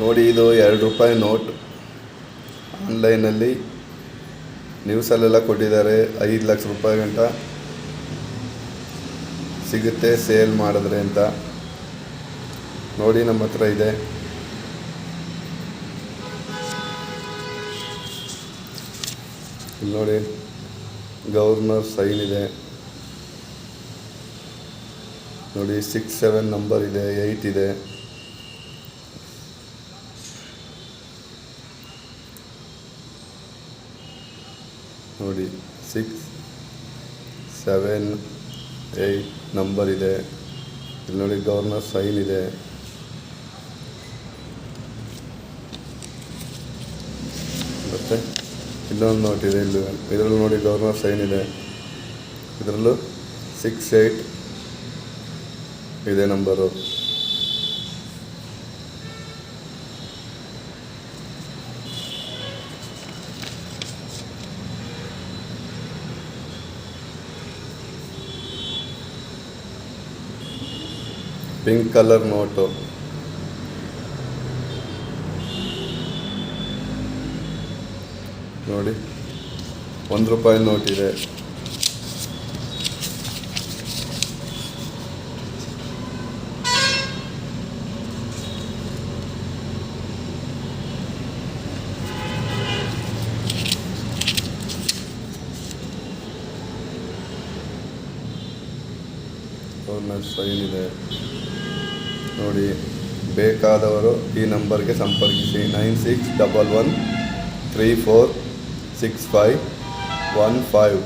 ನೋಡಿ, ಇದು ಎರಡು ರೂಪಾಯಿ ನೋಟ್. ಆನ್ಲೈನಲ್ಲಿ ನ್ಯೂಸಲ್ಲೆಲ್ಲ ಕೊಟ್ಟಿದ್ದಾರೆ, ಐದು ಲಕ್ಷ ರೂಪಾಯಿ ಗಂಟ ಸಿಗುತ್ತೆ ಸೇಲ್ ಮಾಡಿದ್ರೆ ಅಂತ. ನೋಡಿ, ನಮ್ಮ ಹತ್ರ ಇದೆ. ಇಲ್ಲಿ ನೋಡಿ, ಗವರ್ನರ್ ಸೈನ್ ಇದೆ. ನೋಡಿ, ಸಿಕ್ಸ್ ಸೆವೆನ್ ನಂಬರ್ ಇದೆ, ಏಯ್ಟ್ ಇದೆ. ನೋಡಿ ಸಿಕ್ಸ್ ಸೆವೆನ್ ಏಯ್ಟ್ ನಂಬರ್ ಇದೆ. ಇಲ್ಲಿ ನೋಡಿ ಗವರ್ನರ್ ಸೈನ್ ಇದೆ. ಮತ್ತು ಇನ್ನೊಂದು ನೋಟ್ ಇದೆ ಇಲ್ಲಿ. ಇದರಲ್ಲೂ ನೋಡಿ ಗವರ್ನರ್ ಸೈನ್ ಇದೆ. ಇದರಲ್ಲೂ ಸಿಕ್ಸ್ ಏಯ್ಟ್ ಇದೆ ನಂಬರು ಪಿಂಕ್ ಕಲರ್ ನೋಟು. ನೋಡಿ ಒಂದು ರೂಪಾಯಿ ನೋಟ್ ಇದೆ ಸೈನ್ ಇದೆ. ನೋಡಿ, ಬೇಕಾದವರು ಈ ನಂಬರ್ಗೆ ಸಂಪರ್ಕಿಸಿ. Nine six double one three four six five one five.